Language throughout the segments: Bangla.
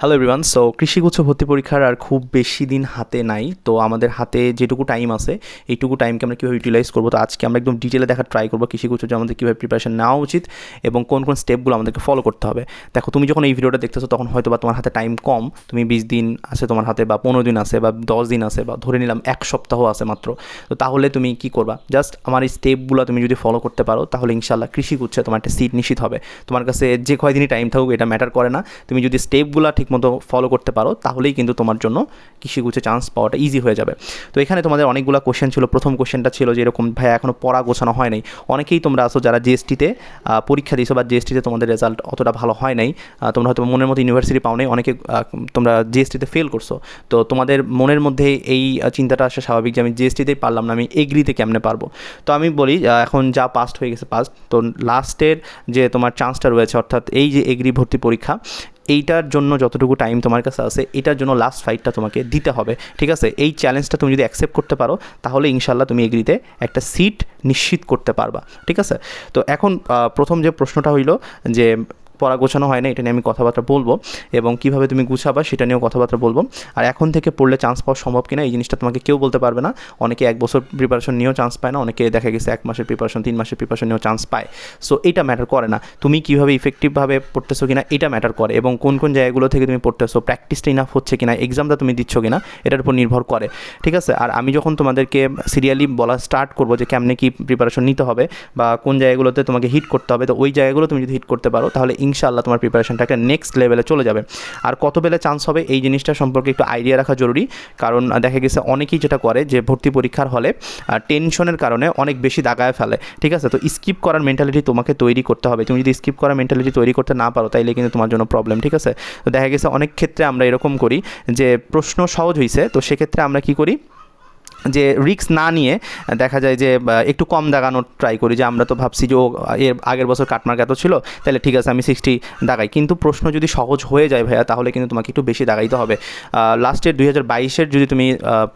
হ্যালো এভরিওয়ান সো কৃষিগুচ্ছ ভর্তি পরীক্ষার আর খুব বেশি দিন হাতে নাই, তো আমাদের হাতে যেটুকু টাইম আছে, এইটুকু টাইমকে আমরা কীভাবে ইউটিলাইজ করব, তো আজকে আমরা একদম ডিটেলে দেখার ট্রাই করব কৃষিগুচ্ছ যে আমাদের কীভাবে প্রিপারেশন নেওয়া উচিত এবং কোন কোন স্টেপগুলো আমাদেরকে ফলো করতে হবে। দেখো, তুমি যখন এই ভিডিওটা দেখতেছো, তখন হয়তো বা তোমার হাতে টাইম কম, তুমি বিশ দিন আছে তোমার হাতে বা পনেরো দিন আছে বা দশ দিন আছে বা ধরে নিলাম এক সপ্তাহ আছে মাত্র, তো তাহলে তুমি কি করবা? জাস্ট আমার এই স্টেপগুলো তুমি যদি ফলো করতে পারো, তাহলে ইনশাল্লাহ কৃষিগুচ্ছে তোমার একটা সিট নিশ্চিত হবে। তোমার কাছে যে কয়দিনই টাইম থাকুক, এটা ম্যাটার করে না। তুমি যদি স্টেপগুলো ঠিকমতো ফলো করতে পারো, তাহলেই কিন্তু তোমার জন্য কৃষিগুচ্ছে চান্স পাওয়াটা ইজি হয়ে যাবে। তো এখানে তোমাদের অনেকগুলো কোশ্চেন ছিল। প্রথম কোশ্চেনটা ছিল যে এরকম ভাই এখনও পড়া গোছানো হয় নাই। অনেকেই তোমরা আসো যারা জিএসটিতে পরীক্ষা দিয়েছ বা জিএসটিতে তোমাদের রেজাল্ট অতটা ভালো হয় নাই। তোমরা হয়তো মনের মতো ইউনিভার্সিটি পাও নাই। অনেকে তোমরা জিএসটিতে ফেল করছ। তো তোমাদের মনের মধ্যে এই চিন্তাটা আসা স্বাভাবিক যে আমি জিএসটিতেই পারলাম না, আমি এগ্রিতে কেমনে পারব? তো আমি বলি এখন যা পাস্ট হয়ে গেছে পাস্ট তো লাস্টের যে তোমার চান্সটা রয়েছে, অর্থাৎ এই যে এগ্রি ভর্তি পরীক্ষা এইটার জন্য যতটুকু টাইম তোমার কাছে আছে, এটার জন্য লাস্ট ফাইটটা তোমাকে দিতে হবে, ঠিক আছে? এই চ্যালেঞ্জটা তুমি যদি অ্যাকসেপ্ট করতে পারো, তাহলে ইনশাল্লাহ তুমি এগ্রিতে একটা সিট নিশ্চিত করতে পারবা, ঠিক আছে? তো এখন প্রথম যে প্রশ্নটা হইল যে পড়া গোছানো হয় না, এটা নিয়ে আমি কথাবার্তা বলব এবং কীভাবে তুমি গুছাবা সেটা নিয়েও কথাবার্তা বলব। আর এখন থেকে পড়লে চান্স পাওয়া সম্ভব কিনা এই জিনিসটা তোমাকে কেউ বলতে পারবে না। অনেকে এক বছর প্রিপারেশন নিয়েও চান্স পায় না, অনেকে দেখা গেছে এক মাসের প্রিপারেশন তিন মাসের প্রিপারেশন নিয়েও চান্স পায়। সো এটা ম্যাটার করে না। তুমি কীভাবে ইফেক্টিভভাবে পড়তেছো কিনা, এটা ম্যাটার করে এবং কোন কোন জায়গাগুলো থেকে তুমি পড়তেছো প্র্যাকটিসটা ইনাফ হচ্ছে কিনা এক্সামটা তুমি দিচ্ছ কিনা, এটার উপর নির্ভর করে। ঠিক আছে? আর আমি যখন তোমাদেরকে সিরিয়ালি বলা স্টার্ট করব যে কেমনে কি প্রিপারেশন নিতে হবে বা কোন জায়গাগুলোতে তোমাকে হিট করতে হবে, তো ওই জায়গাগুলো তুমি যদি হিট করতে পারো, তাহলে ইনশাআল্লাহ তোমার প্রিপারেশনটা একটা নেক্সট লেভেলে চলে যাবে। আর কত বেলে চান্স হবে এই জিনিসটা সম্পর্কে একটু আইডিয়া রাখা জরুরি। কারণ দেখা গেছে অনেকেই যেটা করে যে ভর্তি পরীক্ষার হলে টেনশনের কারণে অনেক বেশি দাগায় ফেলে। ঠিক আছে? তো স্কিপ করার মেন্টালিটি তোমাকে তৈরি করতে হবে। তুমি যদি স্কিপ করার মেন্টালিটি তৈরি করতে না পারো, তাইলে কিন্তু তোমার জন্য প্রবলেম ঠিক আছে? তো দেখা গেছে অনেক ক্ষেত্রে আমরা এরকম করি যে প্রশ্ন সহজ হয়েছে তো সেক্ষেত্রে আমরা কি করি? যে রিস্ক না নিয়ে, দেখা যায় যে একটু কম দাগানোর ট্রাই করি, যে আমরা তো ভাবছি যে, ও এর আগের বছর কাটমার্ক এত ছিল, তাহলে ঠিক আছে আমি সিক্সটি দাগাই। কিন্তু প্রশ্ন যদি সহজ হয়ে যায় ভাইয়া, তাহলে কিন্তু তোমাকে একটু বেশি দাগাইতে হবে। লাস্টের দুই হাজার বাইশের যদি তুমি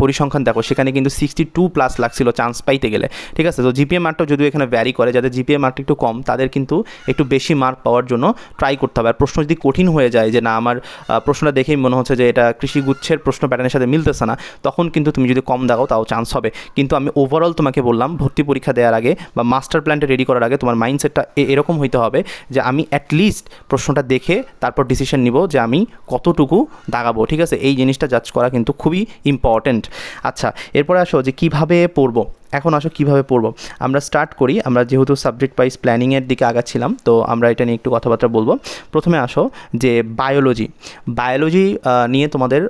পরিসংখ্যান দেখো, সেখানে কিন্তু সিক্সটি টু প্লাস লাগছিল চান্স পাইতে গেলে। ঠিক আছে? তো জিপিএ মার্কটা যদিও এখানে ভ্যারি করে, যাদের জিপিএ মার্কটা একটু কম, তাদের কিন্তু একটু বেশি মার্ক পাওয়ার জন্য ট্রাই করতে হবে। আর প্রশ্ন যদি কঠিন হয়ে যায়, যে না আমার প্রশ্নটা দেখেই মনে হচ্ছে যে, এটা কৃষি গুচ্ছের প্রশ্ন প্যাটার্নের সাথে মিলতেছে না, তখন কিন্তু তুমি যদি কম দাগাও তাও চান্স হবে। কিন্তু আমি ওভারঅল তোমাকে বললাম, ভর্তি পরীক্ষা দেওয়ার আগে বা মাস্টার প্ল্যানটা রেডি করার আগে তোমার মাইন্ডসেটটা এরকম হইতে হবে যে আমি অ্যাটলিস্ট প্রশ্নটা দেখে তারপর ডিসিশন নিব যে আমি কতটুকু দাগাবো। ঠিক আছে? এই জিনিসটা জাজ করা কিন্তু খুবই ইম্পর্ট্যান্ট আচ্ছা এরপরে আসো যে কীভাবে পড়ব? এখন আসো কীভাবে পড়ব। আমরা স্টার্ট করি, আমরা যেহেতু সাবজেক্ট ওয়াইজ প্ল্যানিংয়ের দিকে আগাচ্ছিলাম, তো আমরা এটা নিয়ে একটু কথাবার্তা বলব। প্রথমে আসো যে বায়োলজি বায়োলজি নিয়ে তোমাদের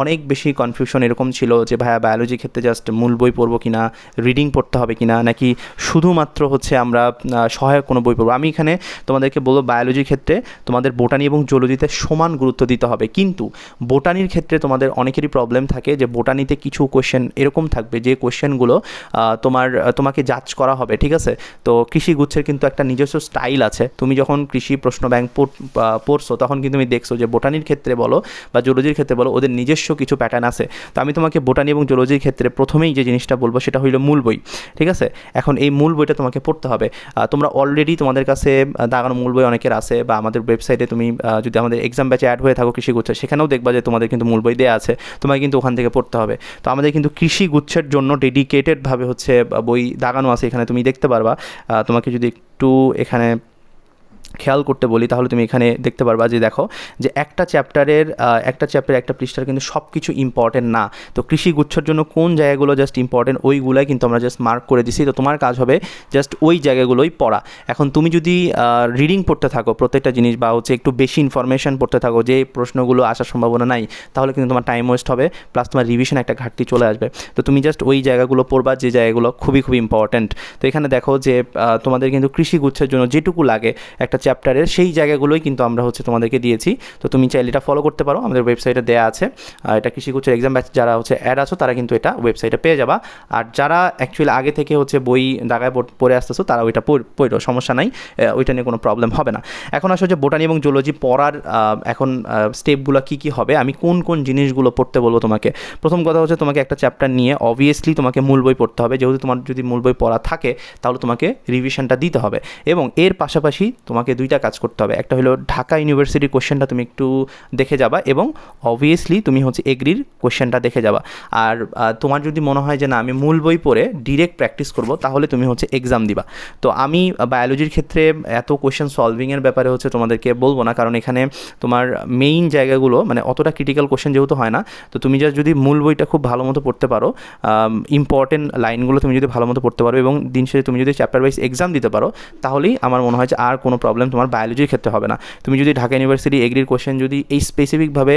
অনেক বেশি কনফিউশন এরকম ছিল যে, ভাইয়া বায়োলজি ক্ষেত্রে জাস্ট মূল বই পড়ব কিনা রিডিং পড়তে হবে কিনা, নাকি শুধুমাত্র হচ্ছে আমরা সহায়ক কোনো বই পড়ব? আমি এখানে তোমাদেরকে বলব বায়োলজির ক্ষেত্রে তোমাদের বোটানি এবং জুলজিতে সমান গুরুত্ব দিতে হবে। কিন্তু বোটানির ক্ষেত্রে তোমাদের অনেকেরই প্রবলেম থাকে যে বোটানিতে কিছু কোশ্চেন এরকম থাকবে, যে কোশ্চেনগুলো তোমার তোমাকে জাজ করা হবে, ঠিক আছে? তো কৃষি গুচ্ছের কিন্তু একটা নিজস্ব স্টাইল আছে। তুমি যখন কৃষি প্রশ্ন ব্যাংক পড়ছো, তখন কিন্তু তুমি দেখছ যে বোটানির ক্ষেত্রে বলো বা জুলজির ক্ষেত্রে বলো, ওদের নিজস্ব কিছু প্যাটার্ন আছে। তো আমি তোমাকে বোটানি এবং জুলজির ক্ষেত্রে প্রথমেই যে জিনিসটা বলব, সেটা হইল মূল বই, ঠিক আছে? এখন এই মূল বইটা তোমাকে পড়তে হবে। তোমরা অলরেডি তোমাদের কাছে দাগানো মূল বই অনেকের আছে বা আমাদের ওয়েবসাইটে তুমি যদি আমাদের এক্সাম ব্যাচে অ্যাড হয়ে থাকো কৃষি গুচ্ছ সেখানেও দেখবা যে তোমাদের কিন্তু মূল বই দেওয়া আছে। তোমাকে কিন্তু ওখান থেকে পড়তে হবে। তো আমাদের কিন্তু কৃষি গুচ্ছের জন্য ডেডিকেটেডভাবে হচ্ছে বই দাগানো আছে এখানে তুমি দেখতে পারবা। তোমাকে যদি একটু এখানে খেয়াল করতে বলি, তাহলে তুমি এখানে দেখতে পারবা যে দেখো, যে একটা চ্যাপ্টারের একটা চ্যাপ্টার একটা পৃষ্ঠার কিন্তু সব কিছু ইম্পর্টেন্ট না। তো কৃষি গুচ্ছর জন্য কোন জায়গাগুলো জাস্ট ইম্পর্টেন্ট ওইগুলাই কিন্তু আমরা জাস্ট মার্ক করে দিছি। তো তোমার কাজ হবে জাস্ট ওই জায়গাগুলোই পড়া। এখন তুমি যদি রিডিং পড়তে থাকো প্রত্যেকটা জিনিস বা হচ্ছে একটু বেশি ইনফরমেশন পড়তে থাকো, যে প্রশ্নগুলো আসার সম্ভাবনা নাই, তাহলে কিন্তু তোমার টাইম ওয়েস্ট হবে প্লাস তোমার রিভিশন একটা ঘাটতি চলে আসবে। তো তুমি জাস্ট ওই জায়গাগুলো পড়বা যে জায়গাগুলো খুবই খুবই ইম্পর্ট্যান্ট তো এখানে দেখো যে তোমাদের কিন্তু কৃষি গুচ্ছের জন্য যেটুকু লাগে, একটা চ্যাপ্টারের সেই জায়গাগুলোই কিন্তু আমরা হচ্ছে তোমাদেরকে দিয়েছি। তো তুমি চাইলে এটা ফলো করতে পারো, আমাদের ওয়েবসাইটে দেওয়া আছে। এটা কৃষি গুচ্ছের এক্সাম ব্যাচ যারা হচ্ছে অ্যাড আছো, তারা কিন্তু এটা ওয়েবসাইটে পেয়ে যাবা। আর যারা অ্যাকচুয়ালি আগে থেকে হচ্ছে বই দাগায় পড়ে আসতেছো, তারা ওইটা পড়ো সমস্যা নাই। ওইটা নিয়ে কোনো প্রবলেম হবে না। এখন আসলে যে বোটানি এবং জুলজি পড়ার এখন স্টেপগুলো কী কী হবে, আমি কোন কোন জিনিসগুলো পড়তে বলব তোমাকে? প্রথম কথা হচ্ছে তোমাকে একটা চ্যাপ্টার নিয়ে অবভিয়াসলি তোমাকে মূল বই পড়তে হবে। যেহেতু তোমার যদি মূল বই পড়া থাকে, তাহলে তোমাকে রিভিশনটা দিতে হবে। এবং এর পাশাপাশি তোমাকে তোমাকে দুইটা কাজ করতে হবে। একটা হলো ঢাকা ইউনিভার্সিটির কোশ্চেনটা তুমি একটু দেখে যাবা এবং অবভিয়াসলি তুমি হচ্ছে এগ্রির কোশ্চেনটা দেখে যাবা। আর তোমার যদি মনে হয় যে না, আমি মূল বই পড়ে ডিরেক্ট প্র্যাকটিস করব, তাহলে তুমি হচ্ছে এক্সাম দিবা। তো আমি বায়োলজির ক্ষেত্রে এত কোশ্চেন সলভিংয়ের ব্যাপারে হচ্ছে তোমাদেরকে বলব না, কারণ এখানে তোমার মেইন জায়গাগুলো মানে অতটা ক্রিটিক্যাল কোশ্চেন যেহেতু হয় না, তো তুমি যা যদি মূল বইটা খুব ভালো মতো পড়তে পারো ইম্পর্টেন্ট লাইনগুলো তুমি যদি ভালো মতো পড়তে পারো এবং দিন শেষে তুমি যদি চ্যাপ্টার ওয়াইজ এক্সাম দিতে পারো, তাহলেই আমার মনে হয় যে আর কোনো প্রবলেম তোমার বায়োলজির ক্ষেত্রে হবে না। তুমি যদি ঢাকা ইউনিভার্সিটি এগ্রির কোশ্চেন যদি এই স্পেসিফিকভাবে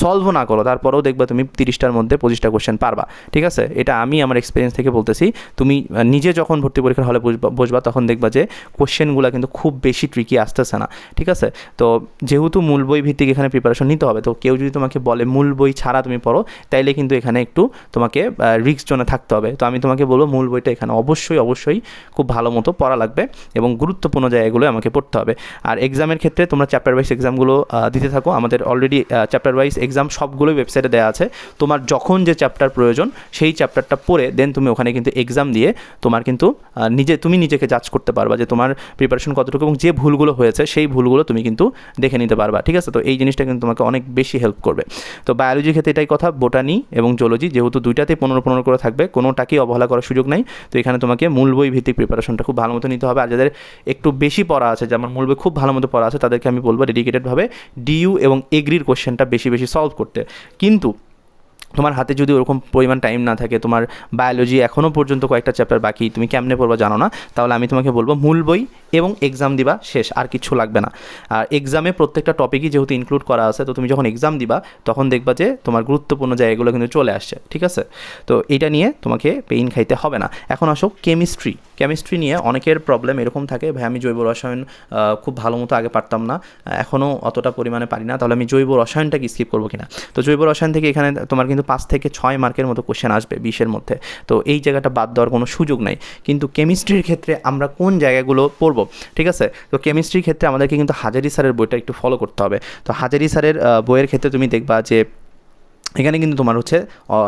সলভও না করো, তারপরেও দেখবা তুমি তিরিশটার মধ্যে পঁচিশটা কোশ্চেন পারবা। ঠিক আছে? এটা আমি আমার এক্সপিরিয়েন্স থেকে বলতেছি। তুমি নিজে যখন ভর্তি পরীক্ষার হলে বসবা তখন দেখবা যে কোশ্চেনগুলো কিন্তু খুব বেশি ট্রিকি আসতেছে না। ঠিক আছে? তো যেহেতু মূল বই ভিত্তিক এখানে প্রিপারেশন নিতে হবে, তো কেউ যদি তোমাকে বলে মূল বই ছাড়া তুমি পড়ো, তাইলে কিন্তু এখানে একটু তোমাকে রিক্স জোনে থাকতে হবে। তো আমি তোমাকে বলব মূল বইটা এখানে অবশ্যই অবশ্যই খুব ভালো মতো পড়া লাগবে এবং গুরুত্বপূর্ণ জায়গাগুলো আমাকে পড়তে হবে। আর এক্সামের ক্ষেত্রে তোমরা চ্যাপ্টার ওয়াইজ এক্সামগুলো দিতে থাকো। আমাদের অলরেডি চ্যাপ্টার ওয়াইজ এক্সাম সবগুলোই ওয়েবসাইটে দেওয়া আছে। তোমার যখন যে চ্যাপ্টার প্রয়োজন, সেই চ্যাপ্টারটা পড়ে দেন তুমি ওখানে কিন্তু এক্সাম দিয়ে তোমার কিন্তু নিজে, তুমি নিজেকে জাজ করতে পারবা যে তোমার প্রিপারেশন কতটুকু এবং যে ভুলগুলো হয়েছে, সেই ভুলগুলো তুমি কিন্তু দেখে নিতে পারবা। ঠিক আছে? তো এই জিনিসটা কিন্তু তোমাকে অনেক বেশি হেল্প করবে। তো বায়োলজির ক্ষেত্রে এটাই কথা বোটানি এবং জোলজি যেহেতু দুইটাতেই পনেরো পনেরো করে থাকবে, কোনোটাকেই অবহেলা করার সুযোগ নাই। তো এখানে তোমাকে মূল বই ভিত্তিক প্রিপারেশনটা খুব ভালো মতো নিতে হবে। আর যাদের একটু বেশি পড়া আছে, যেমন মূল বই খুব ভালো মতো পড়া আছে, তাদেরকে আমি বলব ডেডিকেটেডভাবে ডিইউ এবং এগ্রির কোশ্চেনটা বেশি বেশি সলভ করতে। কিন্তু তোমার হাতে যদি ওরকম পরিমাণ টাইম না থাকে, তোমার বায়োলজি এখনও পর্যন্ত কয়েকটা চ্যাপ্টার বাকি, তুমি কেমনে পড়বা জানো না? তাহলে আমি তোমাকে বলব, মূল বই এবং এক্সাম দিবা শেষ, আর কিছু লাগবে না। আর এক্সামে প্রত্যেকটা টপিকই যেহেতু ইনক্লুড করা আছে, তো তুমি যখন এক্সাম দিবা, তখন দেখবা যে তোমার গুরুত্বপূর্ণ জায়গাগুলো কিন্তু চলে আসছে, ঠিক আছে? তো এটা নিয়ে তোমাকে পেইন খাইতে হবে না। এখন আসো কেমিস্ট্রি কেমিস্ট্রি নিয়ে অনেকের প্রবলেম এরকম থাকে, ভাই, আমি জৈব রসায়ন খুব ভালো মতো আগে পারতাম না এখনও অতটা পরিমাণে পারি না, তাহলে আমি জৈব রসায়নটাকে স্কিপ করব কিনা? তো জৈব রসায়ন থেকে এখানে তোমার কিন্তু পাঁচ থেকে ছয় মার্কের মতো কোশ্চেন আসবে বিশের মধ্যে। তো এই জায়গাটা বাদ দেওয়ার কোনো সুযোগ নাই। কিন্তু কেমিস্ট্রির ক্ষেত্রে আমরা কোন জায়গাগুলো পড়ব, ঠিক আছে? তো কেমিস্ট্রির ক্ষেত্রে আমাদেরকে কিন্তু হাজারি স্যারের বইটা একটু ফলো করতে হবে। তো হাজারি স্যারের বইয়ের ক্ষেত্রে তুমি দেখবা যে এখানে কিন্তু তোমার হচ্ছে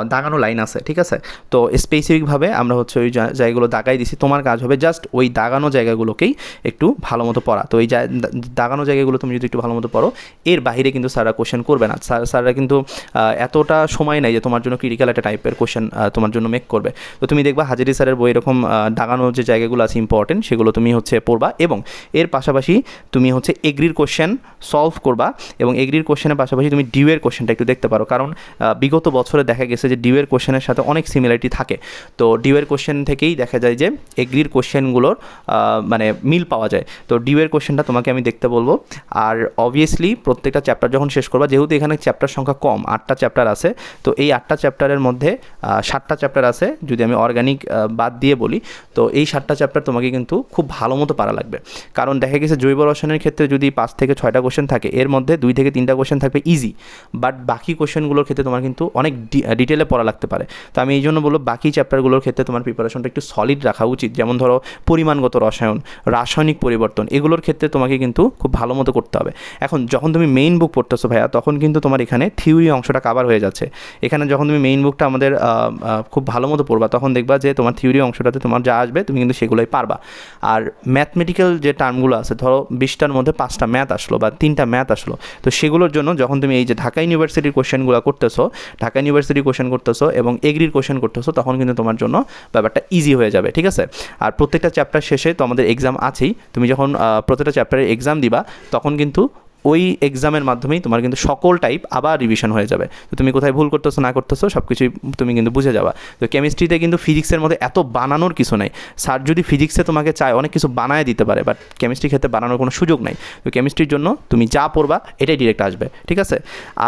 দাগানো লাইন আছে, ঠিক আছে? তো স্পেসিফিকভাবে আমরা হচ্ছে ওই জায়গাগুলো দাগাই দিছি। তোমার কাজ হবে জাস্ট ওই দাগানো জায়গাগুলোকেই একটু ভালো মতো পড়া। তো দা- দাগানো জায়গাগুলো তুমি যদি একটু ভালো মতো পড়ো, এর বাইরে কিন্তু স্যাররা কোশ্চেন করবে না। স্যার স্যাররা কিন্তু এতটা সময় নেই যে তোমার জন্য ক্রিটিক্যাল একটা টাইপের কোশ্চেন তোমার জন্য মেক করবে। তো তুমি দেখবা হাজারি স্যারের বই এরকম দাগানো যে জায়গাগুলো আছে ইম্পর্টেন্ট সেগুলো তুমি হচ্ছে পড়বা এবং এর পাশাপাশি তুমি হচ্ছে এগ্রির কোশ্চেন সলভ করবা এবং এগ্রির কোশ্চেনের পাশাপাশি তুমি ডিউয়ের কোশ্চেনটা একটু দেখতে পারো। কারণ বিগত বছরে দেখা গেছে যে ডিউয়ের কোশ্চেনের সাথে অনেক সিমিলারিটি থাকে। তো ডিউয়ের কোশ্চেন থেকেই দেখা যায় যে এগ্রির কোশ্চেনগুলোর মানে মিল পাওয়া যায়। তো ডিউয়ের কোশ্চেনটা তোমাকে আমি দেখতে বলব। আর অবভিয়াসলি প্রত্যেকটা চ্যাপ্টার যখন শেষ করবা, যেহেতু এখানে চ্যাপ্টার সংখ্যা কম, আটটা চ্যাপ্টার আছে, তো এই আটটা চ্যাপ্টারের মধ্যে সাতটা চ্যাপ্টার আছে, যদি আমি অর্গানিক বাদ দিয়ে বলি, তো এই সাতটা চ্যাপ্টার তোমাকে কিন্তু খুব ভালো মতো পারা লাগবে। কারণ দেখা গেছে জৈব রসায়নের ক্ষেত্রে যদি পাঁচ থেকে ছয়টা কোশ্চেন থাকে, এর মধ্যে দুই থেকে তিনটা কোশ্চেন থাকবে ইজি বাট বাকি কোশ্চেনগুলোর ক্ষেত্রে তোমার কিন্তু অনেক ডিটেলে পড়া লাগতে পারে। তো আমি এই জন্য বলব বাকি চ্যাপ্টারগুলোর ক্ষেত্রে তোমার প্রিপারেশনটা একটু সলিড রাখা উচিত। যেমন ধরো পরিমাণগত রসায়ন, রাসায়নিক পরিবর্তন, এগুলোর ক্ষেত্রে তোমাকে কিন্তু খুব ভালো মতো করতে হবে। এখন যখন তুমি মেইন বুক পড়তেছো ভাইয়া, তখন কিন্তু তোমার এখানে থিওরি অংশটা কাভার হয়ে যাচ্ছে। এখানে যখন তুমি মেইন বুকটা আমাদের খুব ভালো মতো পড়বা, তখন দেখবা যে তোমার থিওরি অংশটাতে তোমার যা আসবে, তুমি কিন্তু সেগুলোই পারবা। আর ম্যাথমেটিক্যাল যে টার্মগুলো আছে, ধরো বিশটার মধ্যে পাঁচটা ম্যাথ আসলো বা তিনটা ম্যাথ আসলো, তো সেগুলোর জন্য যখন তুমি এই যে ঢাকা ইউনিভার্সিটির কোশ্চেনগুলো করতেছো ঢাকা ইউনিভার্সিটি কোশ্চেন করতেছো এবং এগ্রির কোশ্চেন করতেছো, তখন কিন্তু তোমার জন্য ব্যাপারটা ইজি হয়ে যাবে, ঠিক আছে? আর প্রত্যেকটা চ্যাপ্টার শেষে তো আমাদের এক্সাম আছেই, তুমি যখন প্রত্যেকটা চ্যাপ্টারের এক্সাম দিবা, তখন কিন্তু ওই এক্সামের মাধ্যমেই তোমার কিন্তু সকল টাইপ আবার রিভিশন হয়ে যাবে। তো তুমি কোথায় ভুল করতেছো, না করতেছো সব কিছুই তুমি কিন্তু বুঝে যাবা। তো কেমিস্ট্রিতে কিন্তু ফিজিক্সের মধ্যে এত বানানোর কিছু নাই। স্যার যদি ফিজিক্সে তোমাকে চায়, অনেক কিছু বানায় দিতে পারে বাট কেমিস্ট্রি ক্ষেত্রে বানানোর কোনো সুযোগ নাই। তো কেমিস্ট্রির জন্য তুমি যা পড়বা, এটাই ডিরেক্ট আসবে, ঠিক আছে?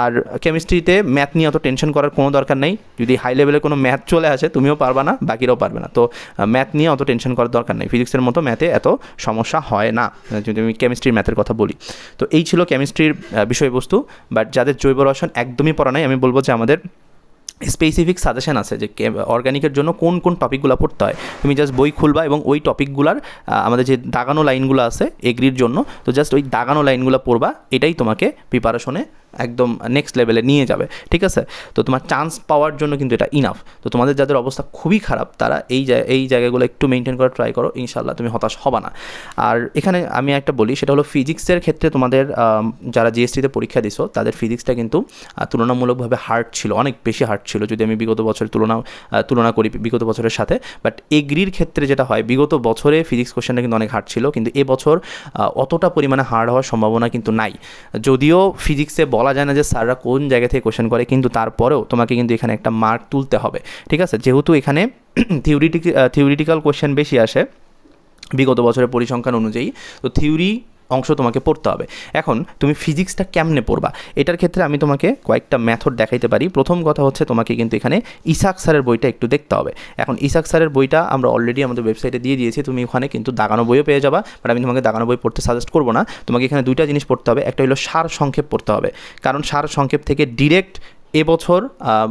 আর কেমিস্ট্রিতে ম্যাথ নিয়ে অত টেনশন করার কোনো দরকার নেই। যদি হাই লেভেলের কোনো ম্যাথ চলে আসে, তুমিও পারবা না, বাকিরাও পারবে না। তো ম্যাথ নিয়ে অত টেনশন করার দরকার নেই। ফিজিক্সের মতো ম্যাথে এত সমস্যা হয় না। যদি আমি কেমিস্ট্রির ম্যাথের কথা বলি। তো এই ছিল কেমিস্ট্রির বিষয়বস্তু বাট যাদের জৈব রসায়ন একদমই পড়া নাই, আমি বলব যে আমাদের স্পেসিফিক সাজেশন আছে যে অর্গানিকের জন্য কোন কোন টপিকগুলো পড়তে হয়। তুমি জাস্ট বই খুলবা এবং ওই টপিকগুলার আমাদের যে দাগানো লাইনগুলো আছে এগ্রির জন্য, তো জাস্ট ওই দাগানো লাইনগুলো পড়বা, এটাই তোমাকে প্রিপারেশনে একদম নেক্সট লেভেলে নিয়ে যাবে, ঠিক আছে? তো তোমার চান্স পাওয়ার জন্য কিন্তু এটা ইনাফ তো তোমাদের যাদের অবস্থা খুবই খারাপ, তারা এই এই জায়গাগুলো একটু মেনটেন করা ট্রাই করো ইনশাল্লাহ তুমি হতাশ হবা না। আর এখানে আমি একটা বলি, সেটা হলো ফিজিক্সের ক্ষেত্রে তোমাদের যারা জিএসটিতে পরীক্ষা দিছো, তাদের ফিজিক্সটা কিন্তু তুলনামূলকভাবে হার্ড ছিল, অনেক বেশি হার্ড ছিল। যদি আমি বিগত বছরের তুলনা তুলনা করি বিগত বছরের সাথে বাট এগ্রির ক্ষেত্রে যেটা হয়, বিগত বছরে ফিজিক্স কোশ্চেনটা কিন্তু অনেক হার্ড ছিল, কিন্তু এবছর অতটা পরিমাণে হার্ড হওয়ার সম্ভাবনা কিন্তু নাই। যদিও ফিজিক্সে বলা যায় না যে স্যাররা কোন জায়গা থেকে কোশ্চেন করে, কিন্তু তারপরেও তোমাকে কিন্তু এখানে একটা মার্ক তুলতে হবে। ঠিক আছে? যেহেতু এখানে থিওরিটিক থিওরিটিক্যাল কোশ্চেন বেশি আসে, বিগত বছরের পরিসংখ্যান অনুযায়ী, তো থিওরি অংশ তোমাকে পড়তে হবে। এখন তুমি ফিজিক্সটা কেমনে পড়বা? এটার ক্ষেত্রে আমি তোমাকে কয়েকটা মেথড দেখাইতে পারি। প্রথম কথা হচ্ছে তোমাকে কিন্তু এখানে ইসাক স্যারের বইটা একটু দেখতে হবে। এখন ইসাক স্যারের বইটা আমরা অলরেডি আমাদের ওয়েবসাইটে দিয়ে দিয়েছি। তুমি ওখানে কিন্তু দাগানো বইও পেয়ে যাবা। বাট আমি তোমাকে দাগানো বই পড়তে সাজেস্ট করব না। তোমাকে এখানে দুইটা জিনিস পড়তে হবে। একটা হলো সার সংক্ষেপ পড়তে হবে। কারণ সার সংক্ষেপ থেকে ডিরেক্ট এবছর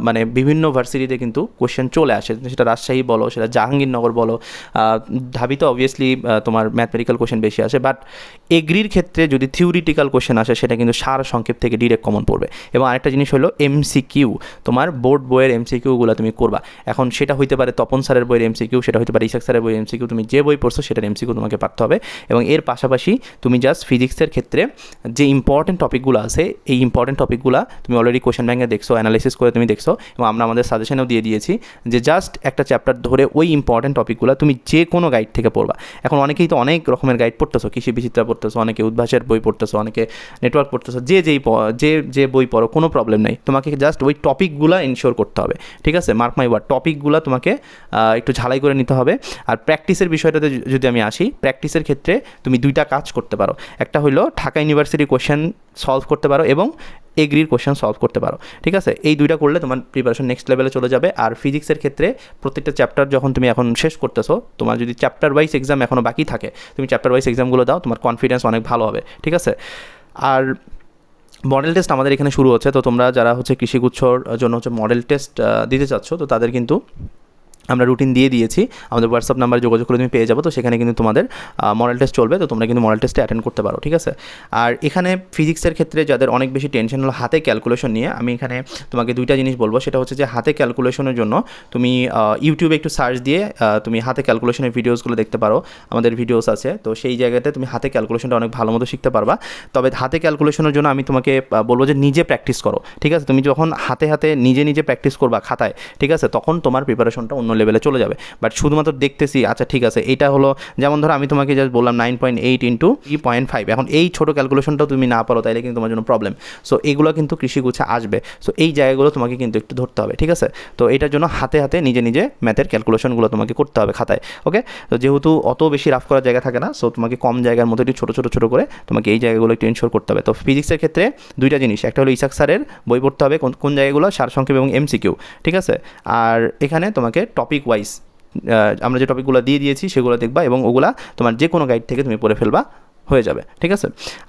মানে বিভিন্ন ভার্সিটিতে কিন্তু কোশ্চেন চলে আসে। সেটা রাজশাহী বলো, সেটা জাহাঙ্গীরনগর বলো ঢাবিতে অবভিয়াসলি তোমার ম্যাথমেটিক্যাল কোশ্চেন বেশি আসে। বাট এগ্রির ক্ষেত্রে যদি থিওরিটিক্যাল কোশ্চেন আসে, সেটা কিন্তু সার সংক্ষেপ থেকে ডিরেক্ট কমন পড়বে। এবং আরেকটা জিনিস হলো এমসিকিউ তোমার বোর্ড বইয়ের এমসিকিউগুলো তুমি করবা। এখন সেটা হইতে পারে তপন স্যারের বইয়ের এমসিকিউ সেটা হতে পারে ইসাক স্যারের বইয়ের এমসিকিউ তুমি যে বই পড়ছো সেটার এমসিকিউ তোমাকে পারতে হবে। এবং এর পাশাপাশি তুমি জাস্ট ফিজিক্সের ক্ষেত্রে যে ইম্পর্টেন্ট টপিকগুলো আছে, এই ইম্পর্টেন্ট টপিকগুলো তুমি অলরেডি কোশ্চেন ব্যাঙ্কে দেখছ অ্যানালাইসিস করে তুমি দেখছ। এবং আমরা আমাদের সাজেশনেও দিয়ে দিয়েছি যে জাস্ট একটা চ্যাপ্টার ধরে ওই ইম্পর্টেন্ট টপিকগুলো তুমি যে কোনো গাইড থেকে পড়বা। এখন অনেকেই তো অনেক রকমের গাইড পড়তেছো, কৃষি বিচিত্রা পড়তেছো, অনেকে উদ্ভাসের বই পড়তেছো, অনেকে নেটওয়ার্ক পড়তেছো, যে যেই যে যে বই পড়ো, কোনো প্রবলেম নেই। তোমাকে জাস্ট ওই টপিকগুলো ইনশিওর করতে হবে, ঠিক আছে? মার্ক মাই ওয়ার্ড টপিকগুলো তোমাকে একটু ঝালাই করে নিতে হবে। আর প্র্যাকটিসের বিষয়টাতে যদি আমি আসি প্র্যাকটিসের ক্ষেত্রে তুমি দুইটা কাজ করতে পারো। একটা হলো ঢাকা ইউনিভার্সিটি কোয়েশ্চেন সলভ করতে পারো এবং এগ্রির কোশ্চেন সলভ করতে পারো। ঠিক আছে? এই দুইটা করলে তোমার প্রিপারেশন নেক্সট লেভেলে চলে যাবে। আর ফিজিক্সের ক্ষেত্রে প্রত্যেকটা চ্যাপ্টার যখন তুমি এখন শেষ করতেছো, তোমার যদি চ্যাপ্টার ওয়াইজ এক্সাম এখনও বাকি থাকে, তুমি চ্যাপ্টার ওয়াইজ এক্সামগুলো দাও, তোমার কনফিডেন্স অনেক ভালো হবে। ঠিক আছে? আর মডেল টেস্ট আমাদের এখানে শুরু হচ্ছে। তো তোমরা যারা হচ্ছে কৃষিগুচ্ছর জন্য হচ্ছে মডেল টেস্ট দিতে চাচ্ছ, তো তাদের কিন্তু আমরা রুটিন দিয়ে দিয়েছি। আমাদের হোয়াটসঅ্যাপ নাম্বারে যোগাযোগ করে তুমি পেয়ে যাব। তো সেখানে কিন্তু তোমাদের মডেল টেস্ট চলবে। তো তোমরা কিন্তু মডেল টেস্টে অ্যাটেন্ড করতে পারো, ঠিক আছে? আর এখানে ফিজিক্সের ক্ষেত্রে যাদের অনেক বেশি টেনশন হলো হাতে ক্যালকুলেশন নিয়ে, আমি এখানে তোমাকে দুইটা জিনিস বলব। সেটা হচ্ছে যে হাতে ক্যালকুলেশনের জন্য তুমি ইউটিউবে একটু সার্চ দিয়ে তুমি হাতে ক্যালকুলেশনের ভিডিওসগুলো দেখতে পারো। আমাদের ভিডিওস আছে। তো সেই জায়গাতে তুমি হাতে ক্যালকুলেশনটা অনেক ভালো মতো শিখতে পারবা। তবে হাতে ক্যালকুলেশনের জন্য আমি তোমাকে বলব যে নিজে প্র্যাকটিস করো, ঠিক আছে? তুমি যখন হাতে হাতে নিজে নিজে প্র্যাকটিস করবা খাতায়, ঠিক আছে? তখন তোমার প্রিপারেশনটা অন্য লেভেলে চলে যাবে। বাট শুধুমাত্র দেখতেছি আচ্ছা ঠিক আছে, এটা হলো, যেমন ধরো আমি তোমাকে জাস্ট বললাম nine point eight into E point five এখন এই ছোটো ক্যালকুলেশনটাও তুমি না পারো, তাইলে কিন্তু তোমার জন্য প্রবলেম সো এগুলো কিন্তু কৃষি আসবে। সো এই জায়গাগুলো তোমাকে কিন্তু একটু ধরতে হবে, ঠিক আছে? তো এটার জন্য হাতে হাতে নিজে নিজে ম্যাথের ক্যালকুলেশনগুলো তোমাকে করতে হবে খাতায় ওকে তো যেহেতু অত বেশি রাফ করার জায়গা থাকে না সো তোমাকে কম জায়গার মধ্যে একটু ছোটো ছোটো ছোটো করে তোমাকে এই জায়গাগুলো একটু ইনশোর করতে হবে। তো ফিজিক্সের ক্ষেত্রে দুইটা জিনিস, একটা হলো ইসাক স্যারের বই পড়তে হবে, কোন কোন জায়গাগুলো সারসংক্ষেপ এবং এমসিকিউ ঠিক আছে? আর এখানে তোমাকে টপিক ওয়াইজ আমরা যে টপিকগুলো দিয়ে দিয়েছি, সেগুলো দেখবা এবং ওগুলা তোমার যে কোনো গাইড থেকে তুমি পড়ে ফেলবা। হয়ে যাবে, ঠিক আছে?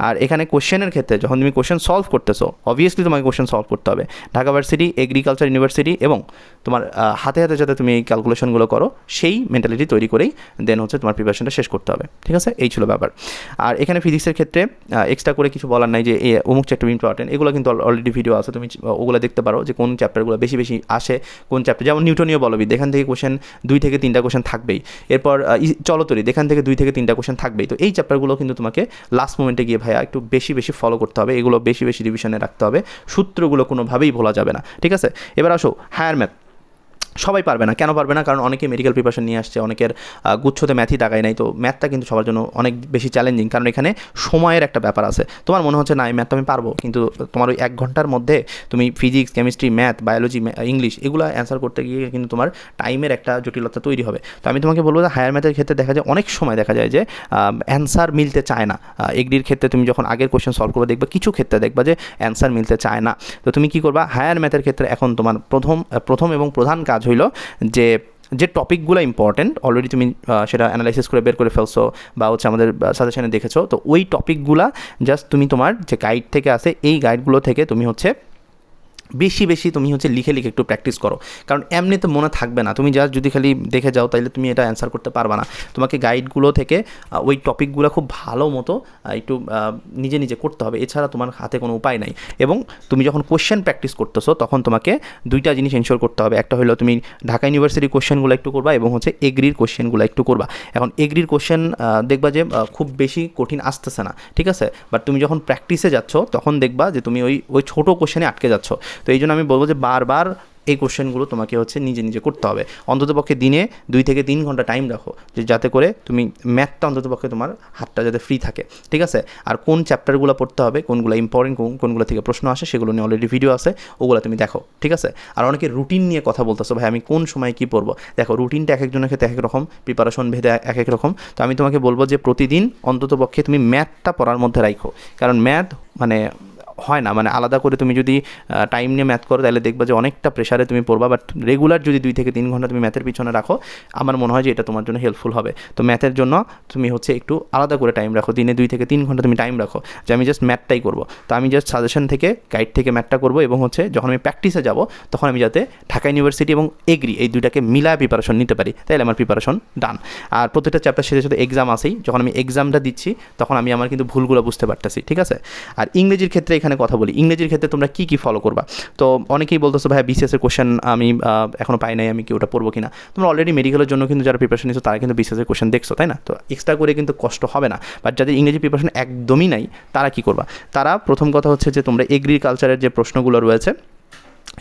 আর এখানে কোশ্চেনের ক্ষেত্রে যখন তুমি কোশ্চেন সলভ করতেছো অবভিয়াসলি তোমাকে কোশ্চেন সলভ করতে হবে। ঢাকা ভার্সিটি এগ্রিকালচার ইউনিভার্সিটি এবং তোমার হাতে হাতে যাতে তুমি এই ক্যালকুলেশনগুলো করো, সেই মেন্টালিটি তৈরি করেই দেন হচ্ছে তোমার প্রিপারেশনটা শেষ করতে হবে, ঠিক আছে? এই ছিল ব্যাপার। আর এখানে ফিজিক্সের ক্ষেত্রে এক্সট্রা করে কিছু বলার নাই যে অমুক চ্যাপ্টার ইম্পর্টেন্ট এগুলো কিন্তু অলরেডি ভিডিও আছে, তুমি ওগুলো দেখতে পারো যে, কোন চ্যাপ্টারগুলো বেশি বেশি আসে, কোন চ্যাপ্টার যেমন নিউটনীয় বলবিদ এখান থেকে কোশ্চেন দুই থেকে তিনটা কোশ্চেন থাকবেই। এরপর ই- এখান থেকে দুই থেকে তিনটা কোশ্চেন থাকবেই। তো এই চ্যাপ্টারগুলো কিন্তু তোমাকে লাস্ট মোমেন্টে গিয়ে ভাইয়া একটু বেশি বেশি ফলো করতে হবে। এগুলো বেশি বেশি রিভিশনে রাখতে হবে। সূত্রগুলো কোনোভাবেই ভোলা যাবে না। ঠিক আছে? এবার আসো হায়ার ম্যাথ সবাই পারবে না। কেন পারবে না? কারণ অনেকে মেডিকেল প্রিপারেশন নিয়ে আসছে, অনেকের গুচ্ছতে ম্যাথই তাকায় নাই। তো ম্যাথটা কিন্তু সবার জন্য অনেক বেশি চ্যালেঞ্জিং কারণ এখানে সময়ের একটা ব্যাপার আছে। তোমার মনে হচ্ছে, না, এই ম্যাথটা আমি পারব। কিন্তু তোমার ওই এক ঘণ্টার মধ্যে তুমি physics chemistry math biology English এগুলো অ্যান্সার করতে গিয়ে কিন্তু তোমার টাইমের একটা জটিলতা তৈরি হবে। তো আমি তোমাকে বলব যে হায়ার ম্যাথের ক্ষেত্রে দেখা যায়, অনেক সময় দেখা যায় যে অ্যান্সার মিলতে চায় না। এগ্রির ক্ষেত্রে তুমি যখন আগের কোশ্চেন সলভ করবে, দেখবে কিছু ক্ষেত্রে দেখবা যে অ্যান্সার মিলতে চায় না। তো তুমি কি করবা? হায়ার ম্যাথের ক্ষেত্রে এখন তোমার প্রথম প্রথম এবং প্রধান কাজ হইল যে যে টপিকগুলো ইম্পর্টেন্ট অলরেডি তুমি সেটা অ্যানালাইসিস করে বের করে ফেলছো বা হচ্ছে আমাদের সাজেশানে দেখেছ, তো ওই টপিকগুলো জাস্ট তুমি তোমার যে গাইড থেকে আসে এই গাইডগুলো থেকে তুমি হচ্ছে বেশি বেশি তুমি হচ্ছে লিখে লিখে একটু প্র্যাকটিস করো। কারণ এমনিতে মনে থাকবে না। তুমি জাস্ট যদি খালি দেখে যাও তাহলে তুমি এটা অ্যান্সার করতে পারবে না। তোমাকে গাইডগুলো থেকে ওই টপিকগুলো খুব ভালো মতো একটু নিজে নিজে করতে হবে। এছাড়া তোমার হাতে কোনো উপায় নাই। এবং তুমি যখন কোশ্চেন প্র্যাকটিস করতেছো, তখন তোমাকে দুইটা জিনিস এনশোর করতে হবে। একটা হলো তুমি ঢাকা ইউনিভার্সিটির কোশ্চেনগুলো একটু করবা এবং হচ্ছে এগ্রির কোশ্চেনগুলো একটু করবা। এখন এগ্রির কোশ্চেন দেখবা যে খুব বেশি কঠিন আসতেছে না। ঠিক আছে? বাট তুমি যখন প্র্যাকটিসে যাচ্ছ, তখন দেখবা যে তুমি ওই ওই ছোটো কোশ্চেনে আটকে যাচ্ছ। তো এই জন্য আমি বলব যে বারবার এই কোশ্চেনগুলো তোমাকে হচ্ছে নিজে নিজে করতে হবে। অন্ততপক্ষে দিনে দুই থেকে তিন ঘণ্টা টাইম রাখো, যে যাতে করে তুমি ম্যাথটা অন্ততপক্ষে তোমার হাতটা যাতে ফ্রি থাকে, ঠিক আছে? আর কোন চ্যাপ্টারগুলো পড়তে হবে, কোনগুলো ইম্পর্টেন্ট কোনগুলো থেকে প্রশ্ন আসে সেগুলো নিয়ে অলরেডি ভিডিও আছে, ওগুলো তুমি দেখো, ঠিক আছে? আর অনেকে রুটিন নিয়ে কথা বলতেছো, ভাই, আমি কোন সময় কী পড়ব? দেখো রুটিনটা এক একজনের ক্ষেত্রে এক এক রকম প্রিপারেশন ভেদে এক এক রকম। তো আমি তোমাকে বলব যে প্রতিদিন অন্ততপক্ষে তুমি ম্যাথটা পড়ার মধ্যে রাখো কারণ ম্যাথ মানে হয় না। মানে আলাদা করে তুমি যদি টাইম নিয়ে ম্যাথ করো, তাহলে দেখবা যে অনেকটা প্রেশারে তুমি পড়বা। বাট রেগুলার যদি দুই থেকে তিন ঘণ্টা তুমি ম্যাথের পিছনে রাখো, আমার মনে হয় যে এটা তোমার জন্য হেল্পফুল হবে। তো ম্যাথের জন্য তুমি হচ্ছে একটু আলাদা করে টাইম রাখো। দিনে দুই থেকে তিন ঘণ্টা তুমি টাইম রাখো যে আমি জাস্ট ম্যাথটাই করব। তো আমি জাস্ট সাজেশন থেকে গাইড থেকে ম্যাথটা করব এবং হচ্ছে যখন আমি প্র্যাকটিসে যাব, তখন আমি যাতে ঢাকা ইউনিভার্সিটি এবং এগ্রি এই দুইটাকে মিলায় প্রিপারেশন নিতে পারি। তাহলে আমার প্রিপারেশন ডান আর প্রত্যেকটা চ্যাপ্টার সাথে সাথে এক্সাম আসেই যখন আমি এক্সামটা দিচ্ছি, তখন আমি আমার কিন্তু ভুলগুলো বুঝতে পারতেছি। ঠিক আছে? আর ইংরেজির ক্ষেত্রে এখানে কথা বলি। ইংরেজির ক্ষেত্রে তোমরা কী কী ফলো করবা? তো অনেকেই বলতেছো, ভাই বিসিএস এর কোশ্চেন আমি এখনও এখনও পাই নাই, আমি কি ওটা পড়ব কিনা? তোমরা অলরেডি মেডিকেলের জন্য কিন্তু যারা প্রিপারেশন নিচ্ছ তারা কিন্তু বিসিএস এর কোশ্চেন দেখছ, তাই না? তো এক্সট্রা করে কিন্তু কষ্ট হবে না। বাট যাদের ইংরেজি প্রিপারেশন একদমই নাই, তারা কি করবা? তারা প্রথম কথা হচ্ছে যে, তোমরা এগ্রিকালচারের যে প্রশ্নগুলো রয়েছে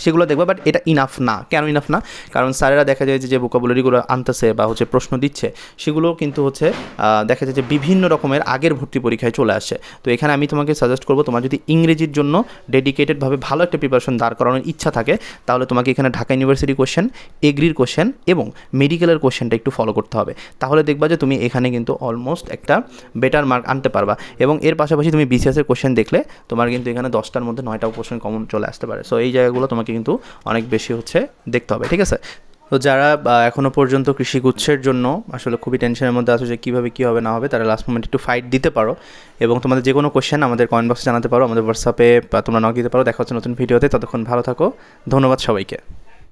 সেগুলো দেখবে বাট এটা ইনাফ না। কেন ইনাফ না? কারণ স্যারেরা দেখা যায় যে ভোকাবুলারিগুলো আনতেছে বা হচ্ছে প্রশ্ন দিচ্ছে, সেগুলো কিন্তু হচ্ছে দেখা যায় যে বিভিন্ন রকমের আগের ভর্তি পরীক্ষায় চলে আসছে তো এখানে আমি তোমাকে সাজেস্ট করব, তোমার যদি ইংরেজির জন্য ডেডিকেটেডভাবে ভালো একটা প্রিপারেশন দাঁড় করানোর ইচ্ছা থাকে, তাহলে তোমাকে এখানে ঢাকা ইউনিভার্সিটি কোশ্চেন এগ্রির কোশ্চেন এবং মেডিকেলের কোশ্চেনটা একটু ফলো করতে হবে। তাহলে দেখবা যে তুমি এখানে কিন্তু অলমোস্ট একটা বেটার মার্ক আনতে পারবা এবং এর পাশাপাশি তুমি বিসিএসের কোশ্চেন দেখলে, তোমার কিন্তু এখানে দশটার মধ্যে নয়টাও কোশ্চেন কমন চলে আসতে পারে। সো এই জায়গাগুলো তোমাকে কিন্তু অনেক বেশি হচ্ছে দেখতে হবে, ঠিক আছে? তো যারা এখনও পর্যন্ত কৃষি গুচ্ছের জন্য আসলে খুবই টেনশনের মধ্যে আছো যে কীভাবে কী হবে না হবে, তারা লাস্ট মোমেন্ট একটু ফাইট দিতে পারো এবং তোমাদের যে কোনো কোশ্চেন আমাদের কমেন্ট বক্সে জানাতে পারো, আমাদের হোয়াটসঅ্যাপে তোমরা নক দিতে পারো, দেখা হচ্ছে নতুন ভিডিওতে ততক্ষণ ভালো থাকো, ধন্যবাদ সবাইকে।